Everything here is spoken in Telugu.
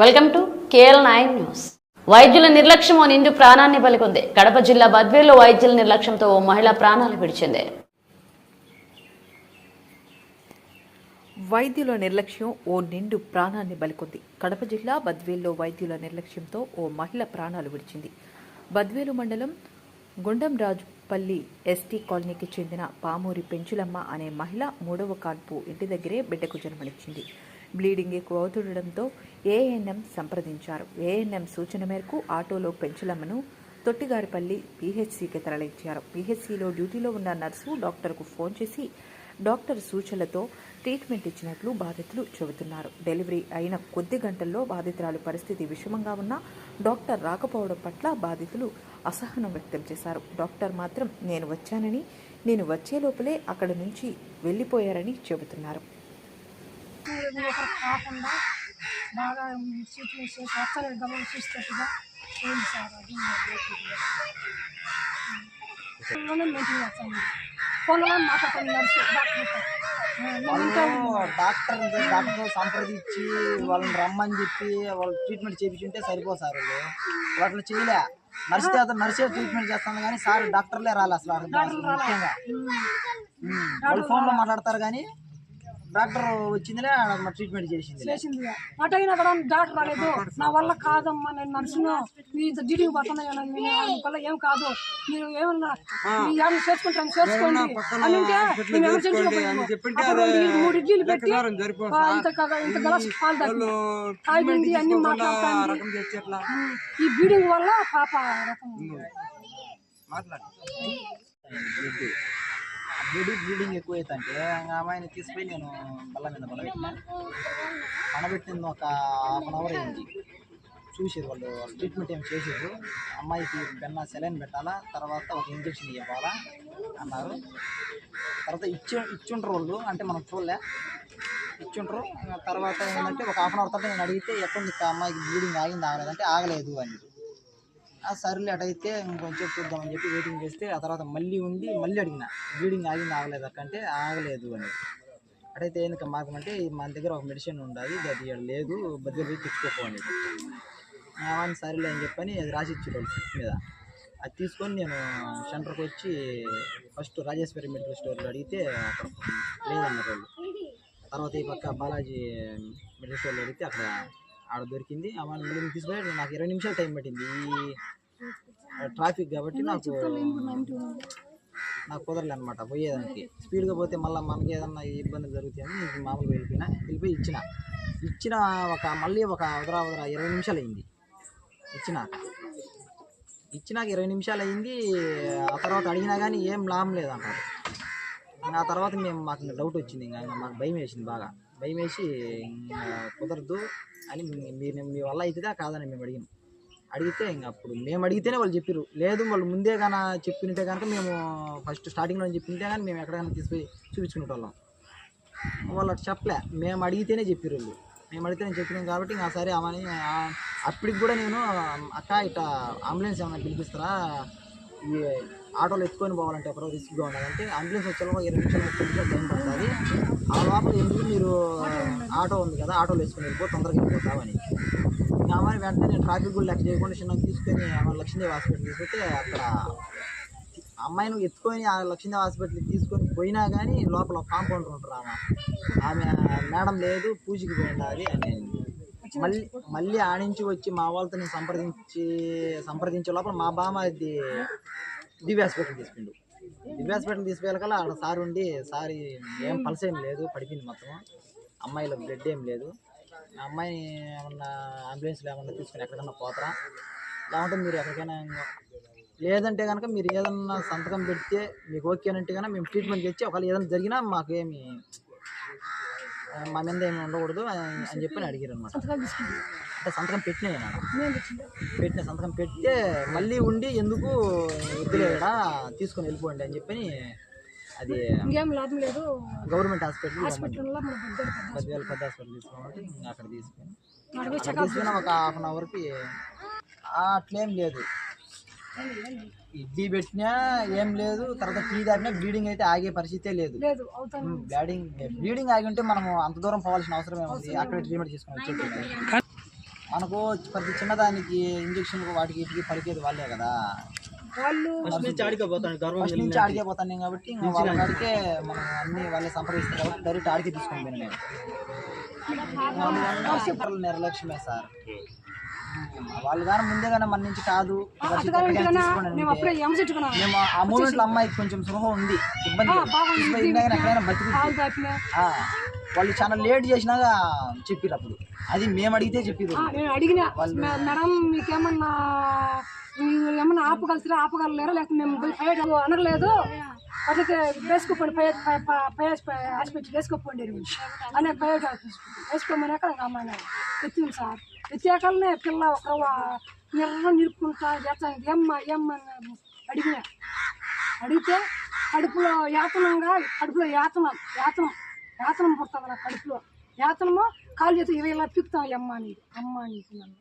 Welcome to KL nine news. వైద్యుల నిర్లక్ష్యం ఓ నిండు ప్రాణాన్ని బలికొంది కడప జిల్లా బద్వేల్లో వైద్యుల నిర్లక్ష్యంతో ఓ మహిళ ప్రాణాలు విడిచింది. వైద్యుల నిర్లక్ష్యం ఓ నిండు ప్రాణాన్ని బలికొంది కడప జిల్లా బద్వేల్లో వైద్యుల నిర్లక్ష్యంతో ఓ మహిళ ప్రాణాలు విడిచింది. బద్వేలు మండలం గుండంరాజుపల్లి ఎస్టీ కాలనీకి చెందిన పామూరి పెంచులమ్మ అనే మహిళ మూడవ కాన్పు ఇంటి దగ్గరే బిడ్డకు జన్మనిచ్చింది. బ్లీడింగ్ ఎక్కువ అవుతుండడంతో ఏఎన్ఎం సంప్రదించారు. ఏఎన్ఎం సూచన మేరకు ఆటోలో పెంచులమ్మను తొట్టిగారిపల్లి పీహెచ్సీకి తరలించారు. పీహెచ్సీలో డ్యూటీలో ఉన్న నర్సు డాక్టర్కు ఫోన్ చేసి డాక్టర్ సూచనలతో ట్రీట్మెంట్ ఇచ్చినట్లు బాధితులు చెబుతున్నారు. డెలివరీ అయిన కొద్ది గంటల్లో బాధితురాలు పరిస్థితి విషమంగా ఉన్నా డాక్టర్ రాకపోవడం పట్ల బాధితులు అసహనం వ్యక్తం చేశారు. డాక్టర్ మాత్రం నేను వచ్చానని నేను వచ్చే లోపలే అక్కడి నుంచి వెళ్ళిపోయారని చెబుతున్నారు. ఒకరు కాకుండా బాగా సూచనలు చేసి గమనం చేయండి సార్. అది ఫోన్లో మాట్లాడుతాను నర్సు డాక్టర్తో డాక్టర్ డాక్టర్ సంప్రదించి వాళ్ళని రమ్మని చెప్పి వాళ్ళు ట్రీట్మెంట్ చేయించుంటే సరిపోదు సార్ వాళ్ళు. వాటిని చేయలే. నర్స్ చేత నర్సే ట్రీట్మెంట్ చేస్తాను కానీ సార్ డాక్టర్లే రాలే అసలు ముఖ్యంగా. వాళ్ళు ఫోన్లో మాట్లాడతారు కానీ డాక్టర్ వచ్చిందిలే ట్రీట్మెంట్ చేసింది చేసింది అటు అయినా కూడా డాక్టర్ రాలేదు. నా వల్ల కాదమ్మా నేను నర్సును మీ డ్యూటీకి పోతున్నాను మీ వల్ల ఏం కాదు. మీరు ఏమన్నా మీ ఏమన్నా చేసుకుంటాను చేసుకోండి. అని అంటే మేము ఎమర్జెన్సీలో పోయాము అప్పుడు రెండు ఇడ్లీ- మూడు ఇడ్లీలు పెట్టి ఇంత కదా ఇంత గ్లాస్ పాలు తాగింది. తాగింది అన్ని ఈ బీడింగ్ వల్ల పాప రకం బ్లీడింగ్ బ్లీడింగ్ ఎక్కువ అవుతుంటే ఆ అమ్మాయిని తీసుకుపోయి నేను బల్ల మీద పడబెట్టిన పడబెట్టింది ఒక హాఫ్ అన్ అవర్ అయింది. చూసారు వాళ్ళు ట్రీట్మెంట్ ఏం చేసారు అమ్మాయికి బెన్న సెలైన్ పెట్టాలా తర్వాత ఒక ఇంజక్షన్ ఇవ్వాలా అన్నారు. తర్వాత ఇచ్చి ఇచ్చుంటారు వాళ్ళు అంటే మనం చూడలే. ఇచ్చుంటారు తర్వాత ఏంటంటే ఒక హాఫ్ అన్ అవర్ తర్వాత నేను అడిగితే ఎక్కడ ఆ అమ్మాయికి బ్లీడింగ్ ఆగింది ఆగలేదంటే ఆగలేదు అని. సర్లే అటైతే ఇంకొంచెం చూద్దామని చెప్పి వెయిటింగ్ చేస్తే ఆ తర్వాత మళ్ళీ ఉండి మళ్ళీ అడిగిన బ్లీడింగ్ ఆగింది ఆగలేదు? అక్కంటే ఆగలేదు అని. అటైతే ఎందుకు అంటే మన దగ్గర ఒక మెడిసిన్ ఉండాలి అది లేదు బద్దలు పోయి తెచ్చుకోపోండి అని. సరేలే అని చెప్పని అది రాసి ఇచ్చేటోళ్ళు స్లిప్ మీద. అది తీసుకొని నేను సెంటర్కి వచ్చి ఫస్ట్ రాజేశ్వరి మెడికల్ స్టోర్లో అడిగితే అక్కడ లేదన్నారు వాళ్ళు. తర్వాత ఈ పక్క బాలాజీ మెడికల్ స్టోర్లో అడిగితే అక్కడ ఆడ దొరికింది. మళ్ళీ తీసుకుని నాకు ఇరవై నిమిషాలు టైం పట్టింది. ఈ ట్రాఫిక్ కాబట్టి నాకు నాకు కుదరలే అనమాట పోయేదానికి. స్పీడ్గా పోతే మళ్ళీ మనకి ఏదన్నా ఇబ్బంది జరుగుతాయని నేను మామూలుగా వెళ్ళిపోయినా. వెళ్ళిపోయి ఇచ్చిన. ఇచ్చిన ఒక మళ్ళీ ఒక వదరా వదరా ఇరవై నిమిషాలు అయింది ఇచ్చినాక ఇచ్చినాక ఇరవై నిమిషాలు అయింది ఆ తర్వాత అడిగినా కానీ ఏం లాభం లేదంటారు ఆ తర్వాత మేము మాకు డౌట్ వచ్చింది ఇంకా మాకు భయం వేసింది బాగా. భయం వేసి కుదరదు అని మీరు మీ వల్ల అవుతుందా కాదని మేము అడిగాం. అడిగితే ఇంకా అప్పుడు మేము అడిగితేనే వాళ్ళు చెప్పారు లేదు వాళ్ళు ముందే కానీ చెప్పినట్టే కనుక మేము ఫస్ట్ స్టార్టింగ్లో చెప్పింటే కానీ మేము ఎక్కడికైనా తీసుకుపోయి చూపించుకునేటోళ్ళం. వాళ్ళు అటు చెప్పలే. మేము అడిగితేనే చెప్పారు వాళ్ళు. మేము అడిగితేనే చెప్పినాం కాబట్టి ఇంకా సరే అవని అప్పటికి కూడా నేను అక్క ఇట్లా అంబులెన్స్ ఏమైనా పిలిపిస్తారా? ఈ ఆటోలో ఎత్తుకొని పోవాలంటే ఒకరో రిస్క్గా ఉండాలంటే అంబులెన్స్ వచ్చేలోపు ఇరవై నిమిషాలు ముప్పై నిమిషాలు టైం పడుతుంది. ఆ లోపల ఎందుకు మీరు ఆటో ఉంది కదా ఆటోలో వేసుకొని వెళ్ళిపో తొందరగా వెళ్ళిపోతామని. ఇంకా అమ్మాయి వెంటనే నేను ట్రాఫిక్ కూడా లెక్క చేయకుండా చిన్న తీసుకొని ఆమె లక్ష్మీదేవి హాస్పిటల్ తీసుకుంటే అక్కడ అమ్మాయిని ఎత్తుకొని ఆ లక్ష్మీదేవి హాస్పిటల్కి తీసుకొని పోయినా కానీ లోపల కాంపౌండర్ ఉంటారు ఆమె ఆమె మేడం లేదు పూజకి పోయినది అని. మళ్ళీ మళ్ళీ ఆడించి వచ్చి మా వాళ్ళతో నేను సంప్రదించి సంప్రదించే లోపల మా బామ్మ అది దివ్య హాస్పిటల్ తీసుకుండు దివ్య హాస్పిటల్ తీసుకెళ్ళకల్లా అక్కడ సార్ ఉండి సార్ ఏం పల్స్ ఏం లేదు పడిపోయింది మొత్తం అమ్మాయిలో బ్లడ్ ఏం లేదు. ఆ అమ్మాయిని ఏమన్నా అంబులెన్స్లో ఏమన్నా తీసుకుని ఎక్కడికన్నా పోతారా? లేకుంటే మీరు ఎక్కడికైనా లేదంటే కనుక మీరు ఏదన్నా సంతకం పెడితే మీకు ఓకే అంటే కనుక మేము ట్రీట్మెంట్ ఇచ్చి ఒకవేళ ఏదైనా జరిగినా మాకేమి మా మీద ఏమి ఉండకూడదు అని చెప్పి అడిగారు అనమాట అంటే సంతకం పెట్టినా నేను పెట్టిన సంతకం పెడితే మళ్ళీ ఉండి ఎందుకు వద్దులేడా తీసుకొని వెళ్ళిపోండి అని చెప్పని అది ఇంకేం లాభం లేదు. గవర్నమెంట్ హాస్పిటల్ హాస్పిటల్లో పదివేల పెద్ద హాస్పిటల్ తీసుకోమంటే ఇంకా అక్కడ తీసుకొని తీసుకున్న ఒక హాఫ్ అన్ అవర్కి. అట్లేం లేదు. ఇడ్లీ పెట్టినా ఏం లేదు తర్వాత టీ తాగినా బ్లీడింగ్ అయితే ఆగే పరిస్థితే లేదు. బ్లీడింగ్ బ్లీడింగ్ ఆగి ఉంటే మనం అంత దూరం పోవాల్సిన అవసరం ఏముంది అక్కడ ట్రీట్మెంట్ వచ్చేది. మనకు ప్రతి చిన్నదానికి ఇంజక్షన్లు వాటికి వీటికి పలికేది వాళ్ళే కదా. వాళ్ళు ఫస్ట్ నుంచి ఆడికే పోతాను కాబట్టి వాళ్ళ కాడికే మనం అన్ని వాళ్ళే సంప్రదిస్తాం కాబట్టి డైరెక్ట్ ఆడికే తీసుకొని పోయినా నేను. నిర్లక్ష్యమే సార్. వాళ్ళు కానీ ముందే కానీ మన నుంచి కాదు. మేము ఆ మూమెంట్లో అమ్మాయికి కొంచెం సృహ ఉంది ఇబ్బంది. ఎక్కడైనా బతికి వాళ్ళు చాలా లేట్ చేసినాక చెప్పిరు అప్పుడు. అది మేము అడిగితే చెప్పిరు నేను అడిగిన "మే- మేడం మీకేమన్నా ఏమన్నా ఆపగలుగుతారా ఆపగలలేరా లేకపోతే మేము పైట అనలేదు అట్లయితే వేసుకోపోండి పై పై పై హాస్పిటల్ వేసుకోపోండి అనే పైట వేసుకోమన్నాక అమ్మాయి ఎత్తింది సార్. ఎత్తాకనే పిల్ల ఒక నిర్ర నిలుపుకుంటా చేస్తాను ఏమ్మ అని అడిగిన అడిగితే కడుపులో యాతనంగా కడుపులో యాతనం యాతనం యాతనం పుడుతుంది నా కడుపులో యాతనము కాలు చేసి ఇవి ఇలా పిక్తాం అమ్మ అని అమ్మ అని నన్ను